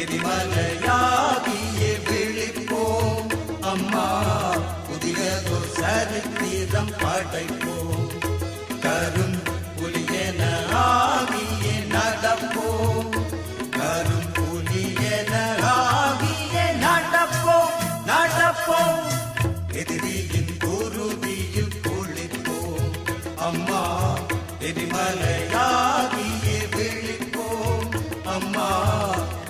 எரிமலையாகியே விழிப்போம். அம்மா புதியதொரு சரித்திரம் படைப்போம். கரும் புலியன ஆகியே நடப்போம். கரும் புலியன ஆகியே நடப்போம் நடப்போம். எதிரி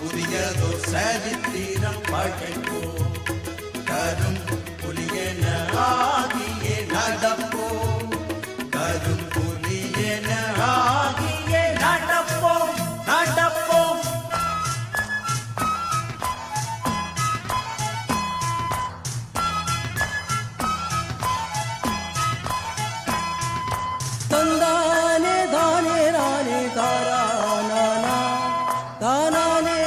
புதியதோ சரித்திரம் படைப்போம் கரும் புலியன ஆகிய நடப்போம் கரும் புலியன ஆகிய நடப்போம் நடப்போம் தந்தானே தானே நானே. தாரானா தானானே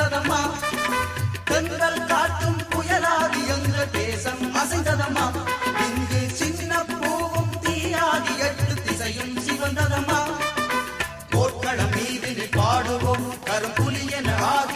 அசைந்ததம்மா. சிவந்ததம்மா தென்றல் காற்றும் புயலாகி எங்கள் தேசம் அசைந்ததம்மா. இங்கு சின்ன பூவும் தீயாதி எட்டு திசையும் சிவந்ததம்மா. போர்க்களம் மீது பாடுவோம் கரும்புலி என ஆகிய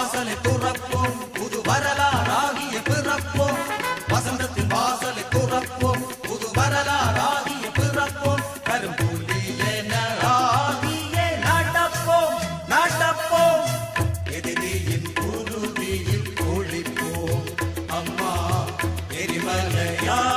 வாசலை துறப்போம். புது வரலாறாகிய பிறப்போம். வசந்தத்தின் வாசலை துறப்போம். புது வரலாறாகிய பிறப்போம். கரும்புலி என ஆகிய நடப்போம். நடப்போம். எதிரியின் குருதியில் ஒழிப்போம் அம்மா எரிமலையா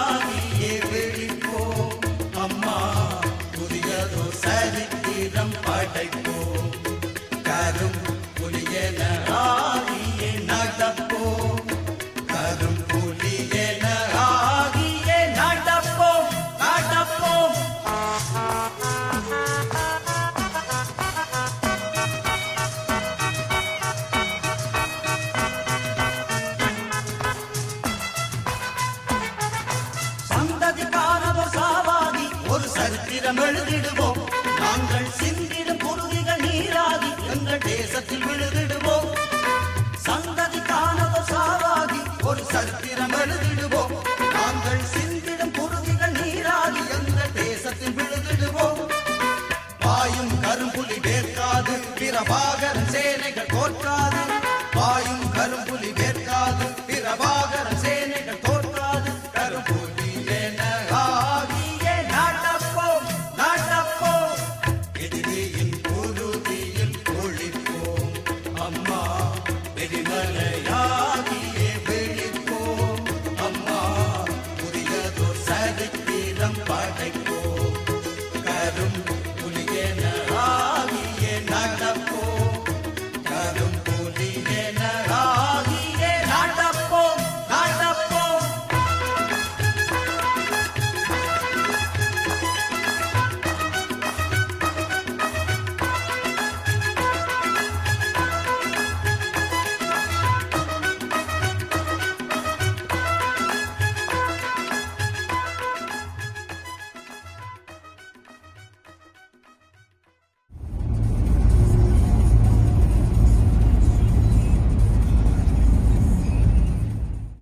சரித்திரம் எழுதிடுவோம். நாங்கள் சிந்திடும் குருதிகள் நீராகி எங்கள் தேசத்தில் விழுதிடுவோம். சந்ததி சந்ததிக்கானதோ சாவாகி ஒரு சரித்திரம் எழுதிடுவோம். நாங்கள் சிந்திடும் குருதிகள் நீராகி எங்கள் தேசத்தில் விழுதிடுவோம். பாயும் கரும்புலி வேர்க்காது பிரபாகரன் சேனைகள் தோற்காது அம்மா எரிமலையா